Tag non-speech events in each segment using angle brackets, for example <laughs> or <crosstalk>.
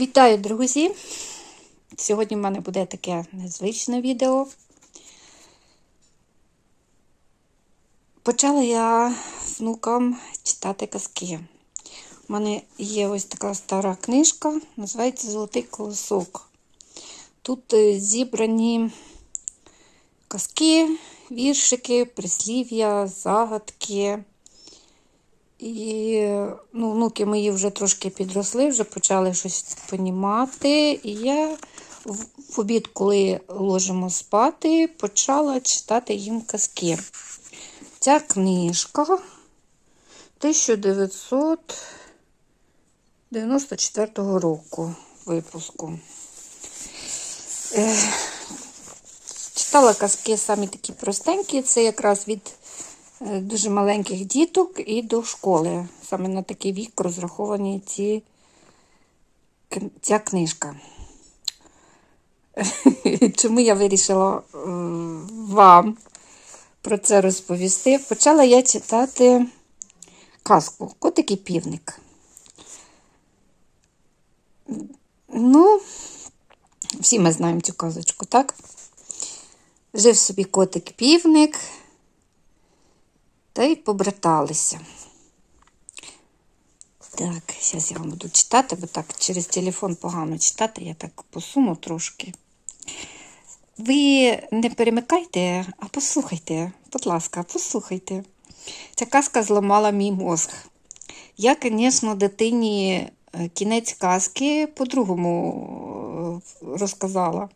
Вітаю, друзі! Сьогодні в мене буде таке незвичне відео. Почала я внукам читати казки. У мене є ось така стара книжка, називається Золотий колосок. Тут е, зібрані казки, віршики, прислів'я, загадки. І ну, внуки мої вже трошки підросли, вже почали щось понімати. І я в обід, коли ложимо спати, почала читати їм казки. Ця книжка 1994 року випуску. Читала казки самі такі простенькі, це якраз від дуже маленьких діток і до школи. Саме на такий вік розраховані ці, ця книжка. <laughs> Чому я вирішила е, вам про це розповісти? Почала я читати казку Котик і півник. Ну, всі ми знаємо цю казочку, так? Жив собі котик-півник, та й побраталися. Так, зараз я вам буду читати, бо так через телефон погано читати, я так посуну трошки. Ви не перемикайте, а послухайте, будь ласка, послухайте. Ця казка зламала мій мозг. Я, звісно, дитині е, кінець казки по-другому е, розказала,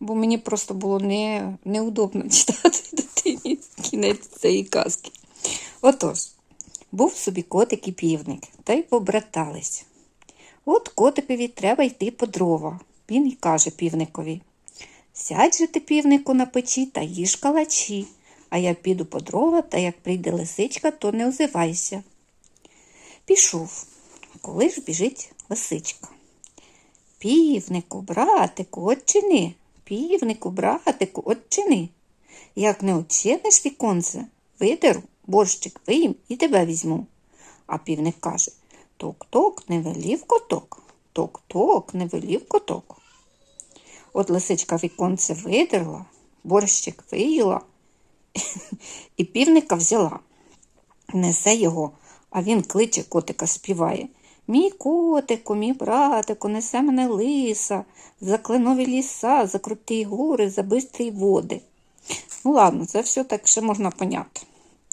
бо мені просто було не, неудобно <laughs> читати дитині кінець цієї казки. Отож, був собі котик і півник, та й побратались. От котикові треба йти по дрова. Він і каже півникові. Сядь же ти, півнику, на печі та їж калачі, а я піду по дрова, та як прийде лисичка, то не озивайся. Пішов, коли ж біжить лисичка. Півнику, братику, отчини, півнику, братику, отчини. Як не очиниш віконце, видеру, борщик виїм і тебе візьму. А півник каже Ток-ток, не велів коток, ток-ток, не велів коток. От лисичка віконце видерла, борщик виїла <laughs> і півника взяла. Несе його, а він кличе котика, співає. Мій котику, мій братику, несе мене лиса, за кленові ліса, за круті гори, за бистрі води. Ну, ладно, це все так ще можна поняти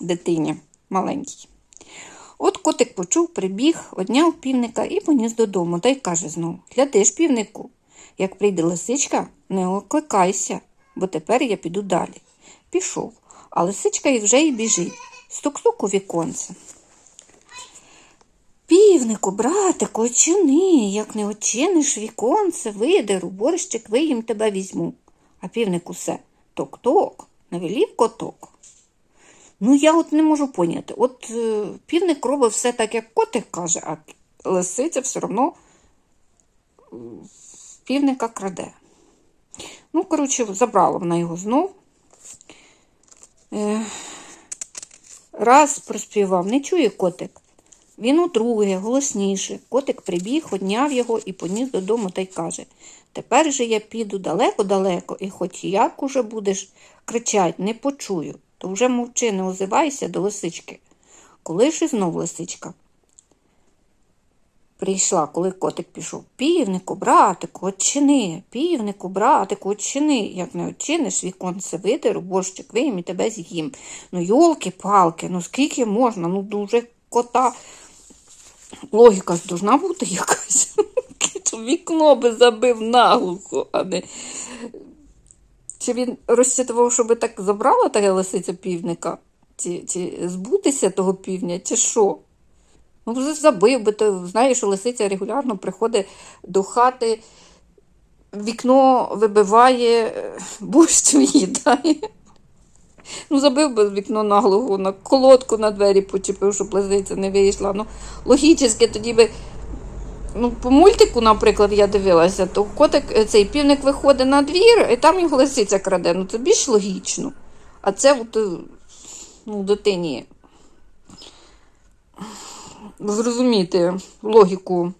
дитині маленькій. От котик почув, прибіг, одняв півника і поніс додому, та й каже знову Глядиш, півнику, як прийде лисичка, не окликайся, бо тепер я піду далі. Пішов, а лисичка і вже й біжить. Стук-стук у віконце. Півнику, братику, очини, як не очиниш віконце, видеру, борщик виїм тебе візьму. А півник усе ток-ток, навелів коток. Ну, я от не можу поняти. От е, півник робить все так, як котик каже, а лисиця все одно е, півника краде. Ну, коротше, забрала вона його знов. Е, раз проспівав, не чує котик. Він удруге, голосніше. Котик прибіг, одняв його і поніс додому та й каже Тепер же я піду далеко-далеко, і хоч як уже будеш кричать, не почую, то вже мовчи, не озивайся до лисички. Коли ж і знов лисичка прийшла, коли котик пішов. Півнику, братику, отчини, півнику, братику, отчини. Як не отчиниш, віконце видеру, борщик вийм і тебе з'їм. Ну, йолки-палки, ну скільки можна, ну дуже кота. Логіка ж должна бути якась. Вікно би забив наглухо, а не. Чи він розчитував, щоб так забрала та лисиця півника? Чи, чи збутися того півня, чи що? Ну, забив би, то знаєш, що лисиця регулярно приходить до хати, вікно вибиває, е, їдає. Ну, забив би вікно наглого, на колодку на двері почепив, щоб лисиця не вийшла. Ну, логічно, тоді би. Ну, по мультику, наприклад, я дивилася, то котик, е, цей півник виходить на двір, і там його лисиця краде. Ну, це більш логічно. А це от, е, ну, дитині зрозуміти логіку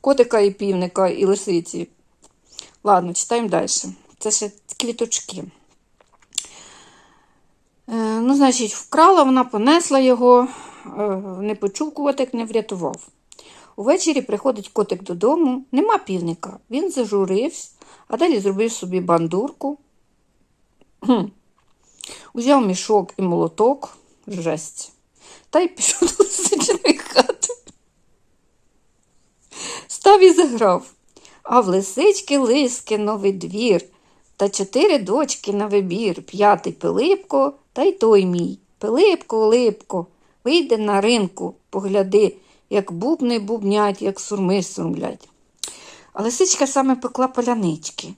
котика і півника, і лисиці. Ладно, читаємо далі. Це ще квіточки. Е, ну, значить, вкрала, вона понесла його, не почув котик, не врятував. Увечері приходить котик додому, нема півника. Він зажурився, а далі зробив собі бандурку. Узяв мішок і молоток, жесть, та й пішов до лисичної хати. Став і заграв. А в лисички лиски новий двір, та чотири дочки на вибір, п'ятий Пилипко, та й той мій. Пилипко, липко, вийди на ринку, погляди, як бубни бубнять, як сурми сурмлять. А лисичка саме пекла полянички.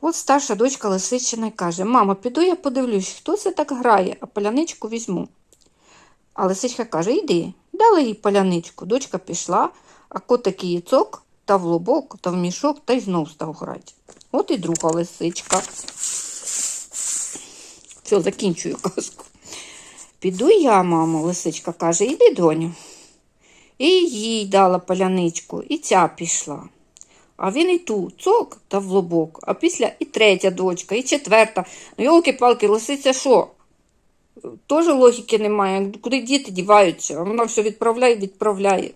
От старша дочка лисичина каже: Мамо, піду я подивлюсь, хто це так грає, а поляничку візьму. А лисичка каже: Йди, дали їй поляничку. Дочка пішла, а котик її цок та в лобок, та в мішок, та й знов став грати. От і друга лисичка. Все, закінчую казку. Піду я, мамо, лисичка каже, іди, доню. І їй дала поляничку, і ця пішла. А він і ту, цок та в лобок, а після і третя дочка, і четверта. Ну, йолки-палки, лисиця що? Теж логіки немає. Куди діти діваються? А вона все відправляє, відправляє.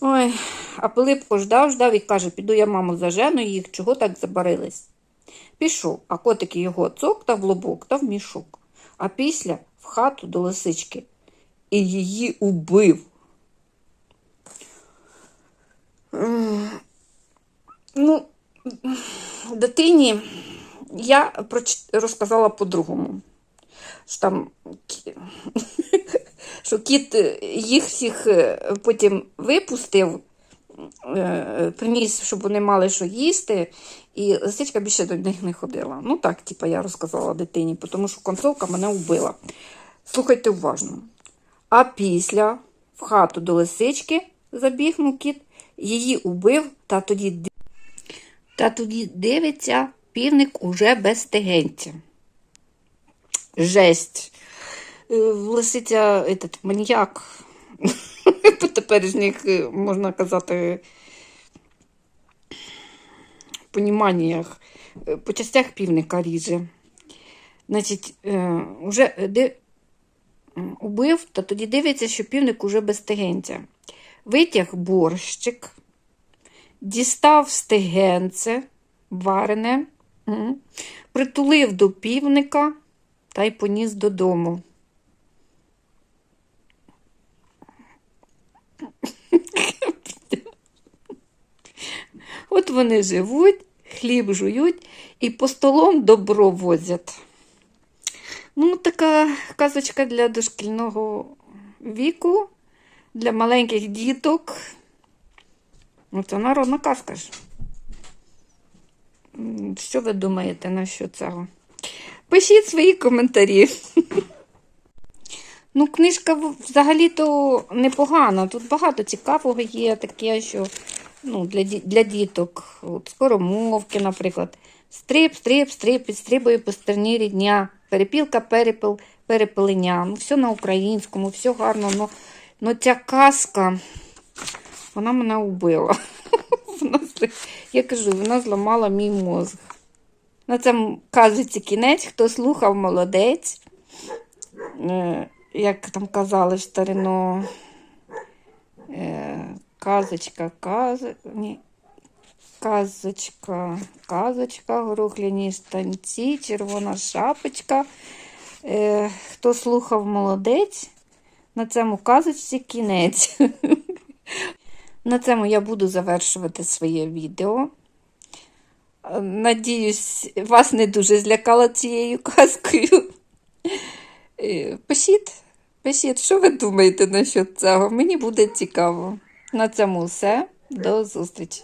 Ой, а Пилипко ждав, ждав і каже, піду я, мамо, зажену їх, чого так забарились. Пішов, а котики його цок та в лобок та в мішок, а після в хату до лисички і її убив. Ну, дитині я розказала по-другому. Що там <laughs> що кіт е, їх всіх е, потім випустив, е, приніс, щоб вони мали що їсти, і лисичка більше до них не ходила. Ну так, типу, я розказала дитині, тому що концовка мене вбила. Слухайте уважно. А після в хату до лисички забігнув кіт, її убив, та тоді, та тоді дивиться, півник уже без тегенця. Жесть. Е, Лисиця, этот, маньяк. <laughs> По теперішніх, е, можна казати, поніманнях. Е, По частях півника ріже. Значить, уже де, убив, та тоді дивиться, що півник уже без стегенця. Витяг борщик, дістав стегенце варене, притулив до півника та й поніс додому. От вони живуть, хліб жують і по столом добро возять. Ну, така казочка для дошкільного віку, для маленьких діток. Ну, це народна казка ж. Що ви думаєте на що цього? Пишіть свої коментарі. <laughs> Ну, книжка взагалі-то непогана. Тут багато цікавого є, таке, що ну, для, для діток. От, скоромовки, наприклад. Стрип, стрип, стрип, підстрибує по стерні рідня. Перепілка, перепил, перепелення. Ну, все на українському, все гарно. Ну, ну ця казка, вона мене убила. <laughs> Я кажу, вона зламала мій мозг. На цьому казується кінець, хто слухав, молодець. Е, Як там казали в старину, е, казочка, каз... Ні. Казочка, казочка, горохляні штанці, червона шапочка. Е, хто слухав, молодець. На цьому казочці кінець. <laughs> На цьому я буду завершувати своє відео. Надіюсь, вас не дуже злякала цією казкою. Е, Пишіть, пишіть, що ви думаєте насчет цього? Мені буде цікаво. На цьому все. До зустрічі.